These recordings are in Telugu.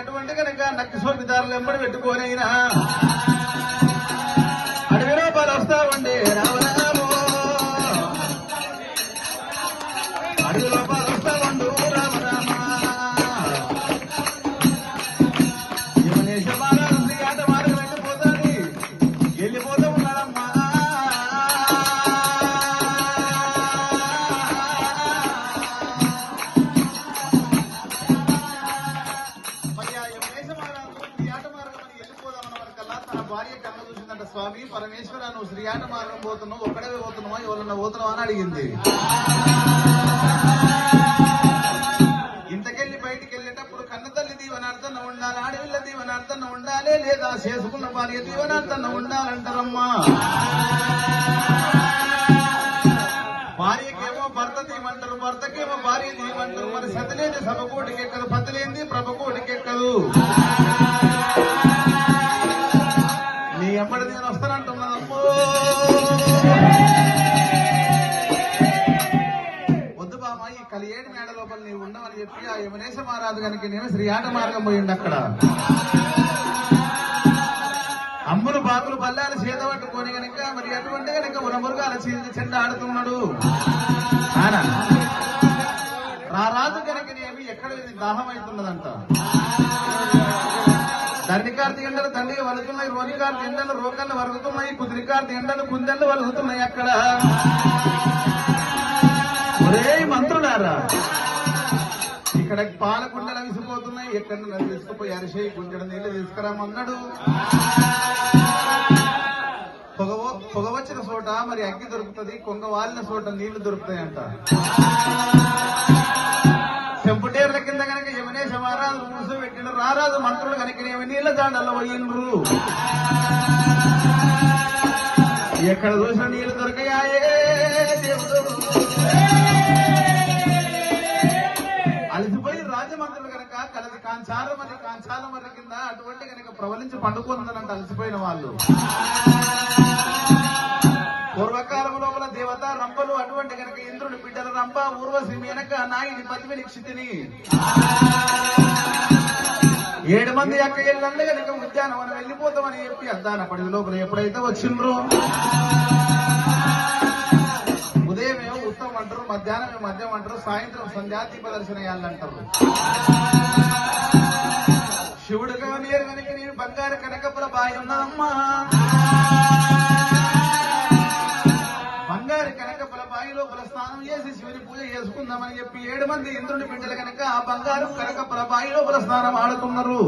అటువంటి కనుక నక్కి సోపిదారులు ఎంబడి పెట్టుకోనైనా స్వామి పరమేశ్వర నువ్వు శ్రీయాట మార్గం పోతున్నావు ఒక్కడే పోతున్నావా? ఎవరన్నా పోతున్నావా? అని అడిగింది. ఇంతకెళ్ళి బయటికి వెళ్ళేటప్పుడు కన్నతల్లి దీవనార్థన ఉండాలి ఆడవిల్ల దీవనార్థన ఉండాలి లేదా చేసుకున్న భార్య దీవనార్థన ఉండాలంటారమ్మా. భార్యకేమో భర్త తీయమంటారు భర్తకేమో భార్య తీయమంటారు మరి సతిలేని సభకోటికి ఎక్కదు పతలేంది ప్రభకోటికి ఎక్కదు ఎమ్మడి నేను వస్తానంటున్నానమ్మో వద్దు బామ ఈ కలియేడు మేడ లోపల నీవు ఉండమని చెప్పి ఆ యమనేశ మహారాజు కనుక నేను శ్రీయాట మార్గం పోయిండు అక్కడ. అమ్ములు బాకులు బల్లాలు చేత పట్టుకొని గనక మరి అటువంటి గనక ఉరమురుగాల చీల్చి చెండ ఆడుతున్నాడు. రాజు రారాజు కనుక నేను ఎక్కడ ఇది దాహం అవుతున్నదంట? వరుగుతున్నాయి వలుతున్నాయి రోనికార్తి ఎండలు రోకళ్ళు వరుగుతున్నాయి కుదిరికారు ఎండలు కుందెళ్ళు వరుగుతున్నాయి అక్కడ. ఒరే మంత్రులారా ఇక్కడ పాల కుండలు విసిపోతున్నాయి ఎక్కడ నన్ను తీసుకుపోయి అరిసే గుంజడ నీళ్ళు తీసుకురామన్నాడు. పొగ పొగ వచ్చిన చోట మరి అగ్గి దొరుకుతుంది కొంగ వాలిన చోట నీళ్ళు దొరుకుతాయంట. చెంపుటేర్ల కింద కనుక యమనేశ మహారాజు మూసు పెట్టిన రారాజు మంత్రులు కనుక నీళ్ళ జాండల్లో పోయినరు. ఎక్కడ చూసిన నీళ్ళు దొరకయాయే అలసిపోయి రాజమంత్రులు కనుక కలది కాంచాలమని కాంచాలమని కింద అటువంటి కనుక ప్రవలించి పండుకుందనంట అలసిపోయిన వాళ్ళు. పూర్వకాలం లోపల దేవత రంపలు అటువంటి కనుక ఇంద్రుడు బిడ్డల రంప ఊర్వశి మేనక నాయుడి పద్మిని క్షితిని. ఏడు మంది అక్క ఇళ్ళండి కనుక ఉద్యానవనం వెళ్ళిపోతామని చెప్పి అద్దాన పడి లోపల ఎప్పుడైతే వచ్చిండ్రు. ఉదయమే ఉత్తమం అంటారు మధ్యాహ్నం మద్యం అంటారు సాయంత్రం సంధ్యాదీప దర్శన వేయాలంటారు శివుడుగా నీరు కనుక నేను బంగారు కనకపుల బాయి ఉన్నా అమ్మా. స్నానం చేసి శివుని పూజ చేసుకుందామని చెప్పి ఏడు మంది ఇంద్రుని బిడ్డలు కనుక ఆ బంగారు కనుక ప్రభాయి లోపల స్నానం ఆడుతున్నారు.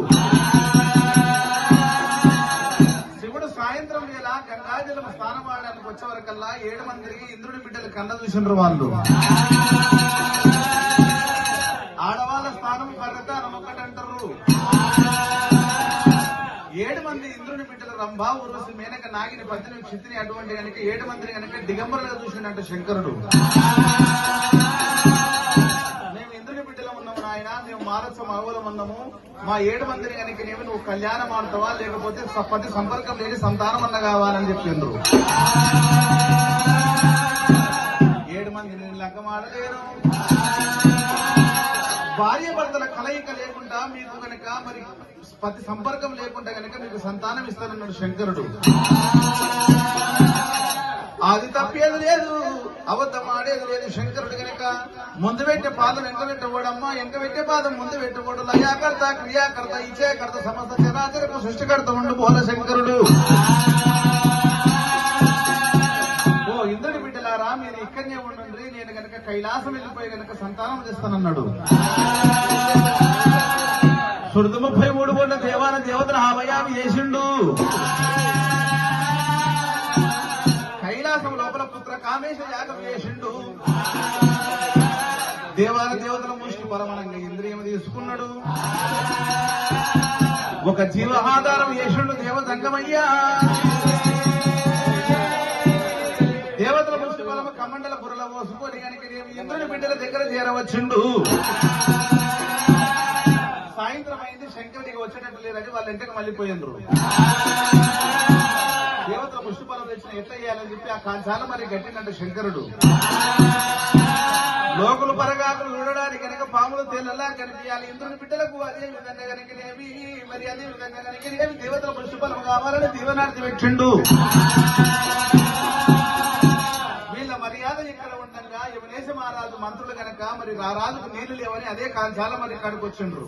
శివుడు సాయంత్రం వేళ గంగాజలం స్నానం ఆడడానికి వచ్చే వరకల్లా ఏడు మందికి ఇంద్రుడి బిడ్డలు కన్న చూసిండ్రు వాళ్ళు. ఆడవాళ్ళ స్థానం పర్వతానం ఒకటంటారు రంభ ఉర్వశి మేనక నాగిని పద్మిని క్షితిని అటువంటి కనుక ఏడు మందిని కనుక దిగంబరులుగా చూసినట్టు శంకరుడు. మేము ఇంద్రుని బిడ్డలం ఉన్నాము నాయన మేము మారత్వ మగవులం ఉన్నాము. మా ఏడు మందిని కనుక నేను నువ్వు కళ్యాణం ఆడతావా లేకపోతే పతి సంపర్కం లేని సంతానం అన్న కావాలని చెప్పిండ్రు ఏడు మంది నేను లగ్గం ఆడలేరు భార్య భర్తల కలయిక లేకుండా మీకు కనుక మరి పతి సంపర్కం లేకుండా కనుక మీకు సంతానం ఇస్తానన్నాడు శంకరుడు. అది తప్పేది లేదు. అబద్ధం ఆడేది లేదు. శంకరుడు గనక ముందు పెట్టే పాదం వెంక పెట్టబోడమ్మా వెంక పెట్టే పాదం ముందు పెట్టబోడు లయాకర్త క్రియాకర్త ఇచ్చేకర్త సమస్త చరాచరకు సృష్టికర్త ఉండు బోల శంకరుడు. ఓ ఇంద్రుడి బిడ్డలారా మీరు ఇక్కడనే ఉండండి. నేను కనుక కైలాసం వెళ్ళిపోయి కనుక సంతానం చేస్తానన్నాడు చేసిండు కైలాసం లోపల పుత్ర కామేశ యాగం చేసిండు. దేవాల దేవతల ముష్టి పరమనంగా ఇంద్రియం తీసుకున్నాడు. ఒక జీవహాధారం ఆధారం చేసిండు దేవతంగమయ్యా. దేవతల ముష్టి పరమ కమండల బుర్రల పోసుకొని కనుక ఇంద్రుని బిడ్డల దగ్గర చేరవచ్చుండు. లేదని వాళ్ళ ఇంటికి మళ్ళీ పోయిండ్రు. దేవతల పుష్పఫలం తెచ్చిన ఎట్లా చేయాలని చెప్పి ఆ కాంచాల మరి గట్టినట్టు శంకరుడు. లోకులు పరగాకులు చూడడానికి కనుక పాములు తేలలా కనిపించాలి. ఇంద్రుని బిడ్డలకు అదే విధంగా కనుకనేవి మరి అదే విధంగా కనుకనేవి దేవతల పుష్పఫలం కావాలని దీవనార్థి పెట్టిండు. వీళ్ళ మర్యాద ఇక్కడ ఉండగా యవనేశ మహారాజు మంత్రులు గనక మరి ఆ రాజుకు నీళ్ళు లేవని అదే కాంచాల మరి ఇక్కడికి వచ్చిండ్రు.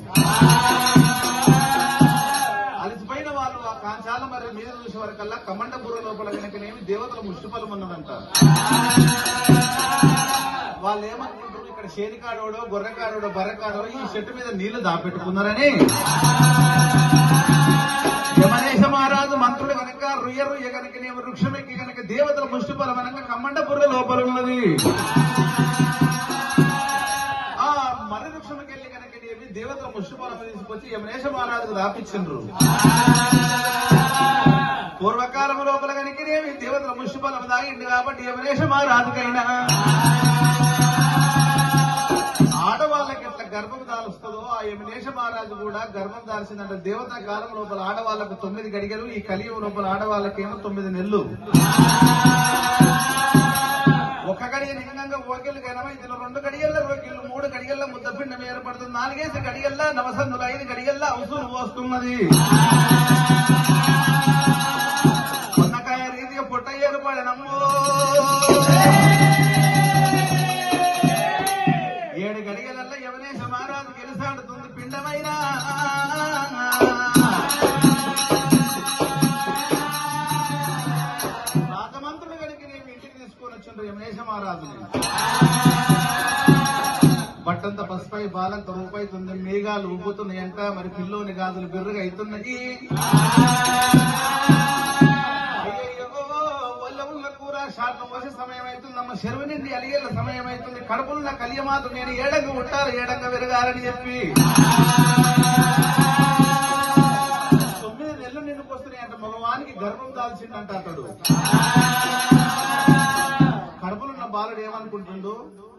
వరకల్లా కమండ బుర్ర లోపల కనుకనేమి దేవతల ముష్టిఫలం ఉన్నదంట. వాళ్ళు ఏమనుకుంటారు ఇక్కడ శేనికాడోడో గొర్రెకాడోడో బర్రకాడో ఈ చెట్టు మీద నీళ్ళు దాపెట్టుకున్నారని. యమనేశ మహారాజు మంత్రుడు కనుక రుయ్య రుయ్య కనుక నేను వృక్షమెక్కి కనుక దేవతల ముష్టిఫలం అనగా కమ్మండపుర్ర లోపల ఉన్నది. ఆ మర్రి వృక్షంకి వెళ్ళి కనుక దేవతల ముష్టిఫలం తీసుకొచ్చి యమనేశ మహారాజుకు దాపించు పూర్వకాలం లోపల కనుకనేమి దేవతల ముష్టిఫలం దాగిండు కాబట్టి యమనేశ రాజుకైనా ఆడవాళ్ళకి ఎట్లా గర్భం దాలుస్తుందో ఆ యమనేష మహారాజు కూడా గర్భం దాల్చిందంటే దేవతా కాలం లోపల ఆడవాళ్ళకు తొమ్మిది గడిగలు ఈ కలియుగ లోపల ఆడవాళ్ళకేమో తొమ్మిది నెలలు. ఒక గడియ నిజంగా ఓకెళ్ళు కనమ ఇందులో రెండు గడియల్ల రోగిళ్ళు మూడు గడియల్లో ముద్దపిండం ఏర్పడుతుంది నాలుగేసి గడియల్లా నవసందులు ఐదు గడియల్లా అవసరం పోస్తున్నది. పొట్ట ఏడు గడిగలల్లో యవనేశ మహారాజు గెలిసాడుతుంది పిండమైనా. రాజమంత్రులు గడికి నేను ఇంటికి తీసుకొని వచ్చిండ్రు యమనేశ మహారాజుని బట్టంత పసుపై బాలంత రూపాయి మేఘాలు ఊపుతున్నాయంట మరి పిల్లోని గాజులు బిర్రగా అవుతున్నాయి శాతం పోసే సమయం అవుతుందమ్మ చెరువు నిండి అలిగేళ్ళ సమయం అవుతుంది. కడుపులున్న కలియమాత నేను ఏడంగా ఉంటారు ఏడంగా విరగాలని చెప్పి. తొమ్మిది నెలలు అంట. మగవానికి గర్భం దాల్చిందంట అతడు. కడుపులున్న బాలుడు ఏమనుకుంటుండు?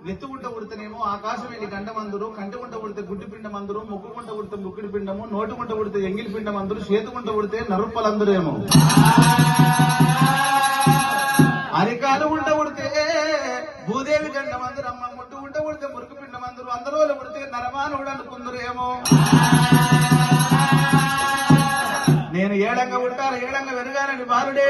నెత్తి గుంట ఉడితేనేమో ఆకాశం వెళ్ళి గంట మందురు కంటి గుంట ఉడితే గుడ్డి పిండం అందరు ముక్కు గుంట ఉడితే ముక్కుడి పిండము నోటి గుంట ఉడితే ఎంగిలి పిండం అందరు చేతి గుంట ఉడితే నరుప్పలందరేమో. అరికాలు గుంట ఉడితే భూదేవి గంట మందురు అమ్మ ముట్టు గుంట ఉడితే మురుకు పిండం అందరు అందరూ ఉడితే నరమానవుడు అనుకుందరేమో నేను ఏడంగా ఉంటారు ఏడంగా వెరగానని బాలుడే